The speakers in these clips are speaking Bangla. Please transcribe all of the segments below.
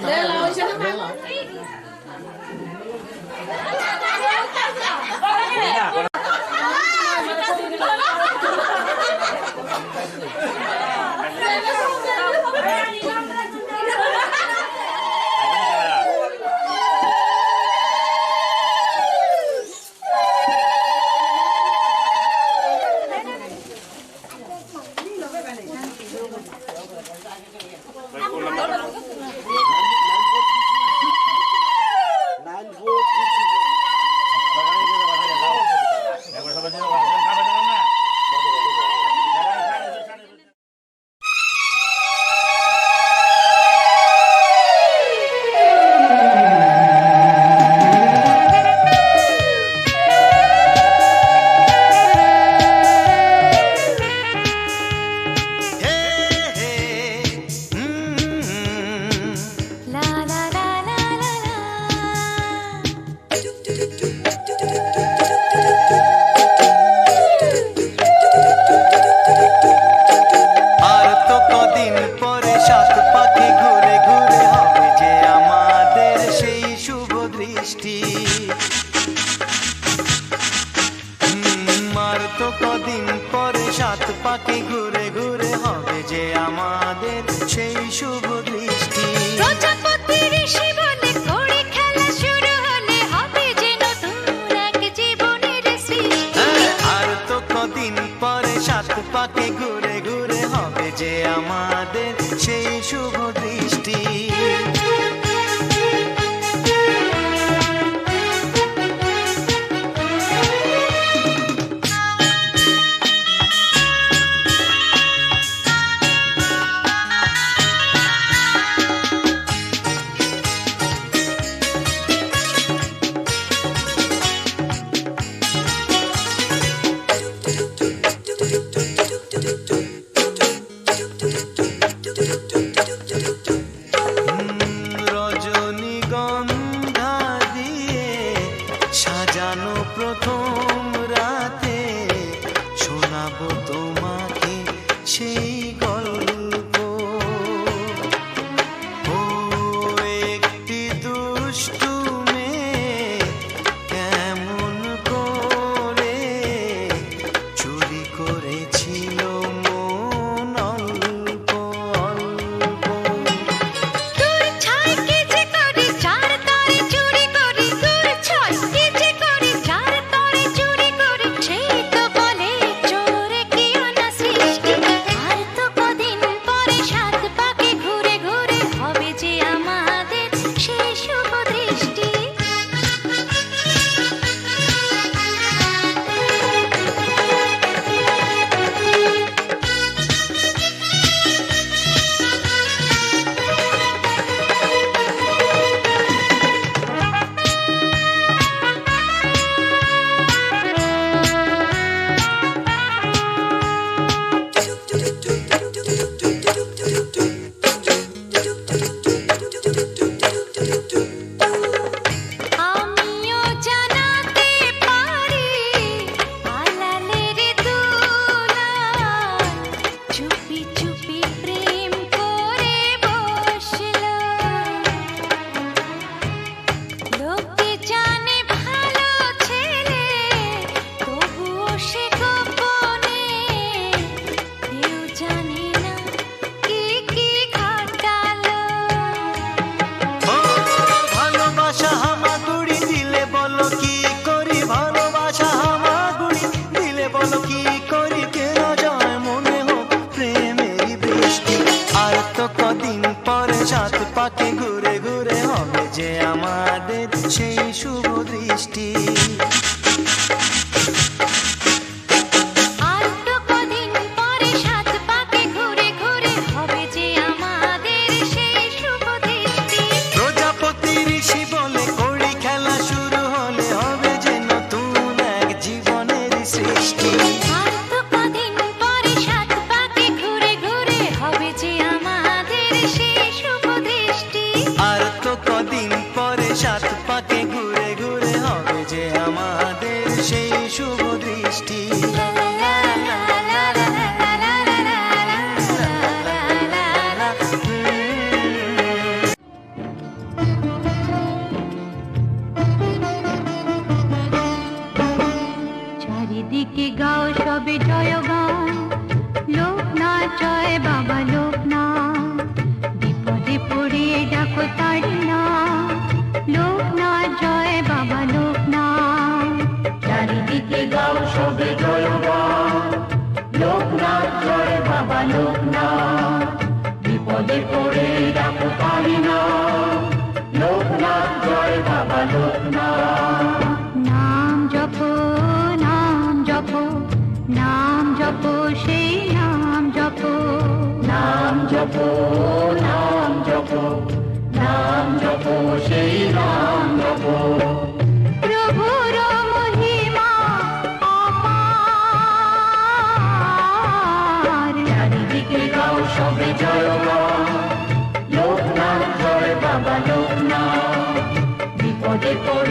Lê lá do do do do do do बातें জয় লোকনাথ জয় বাবা লোকনাথ। বিপদে পড়ে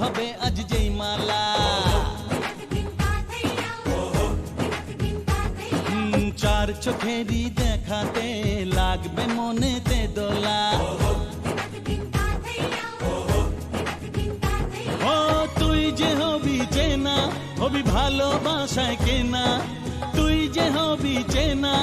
হবে আজ যেই মালা। চার চোখেরই দেখাতে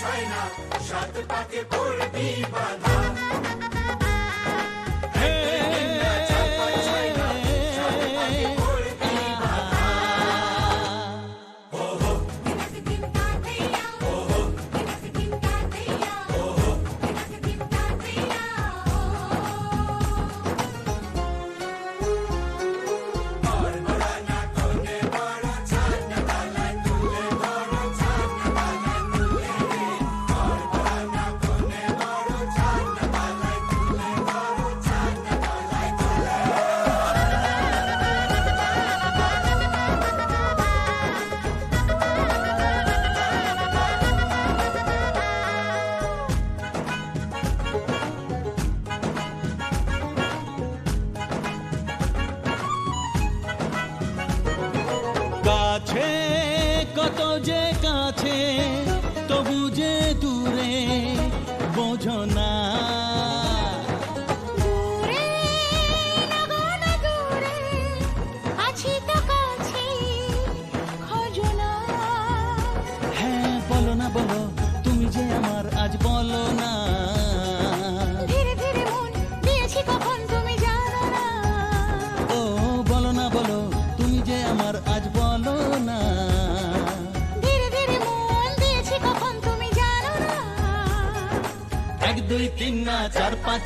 চায় না সাত পাকে পড়বি বাধা।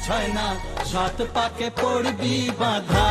ছয় না সাত পাকে পড়বি বাধা।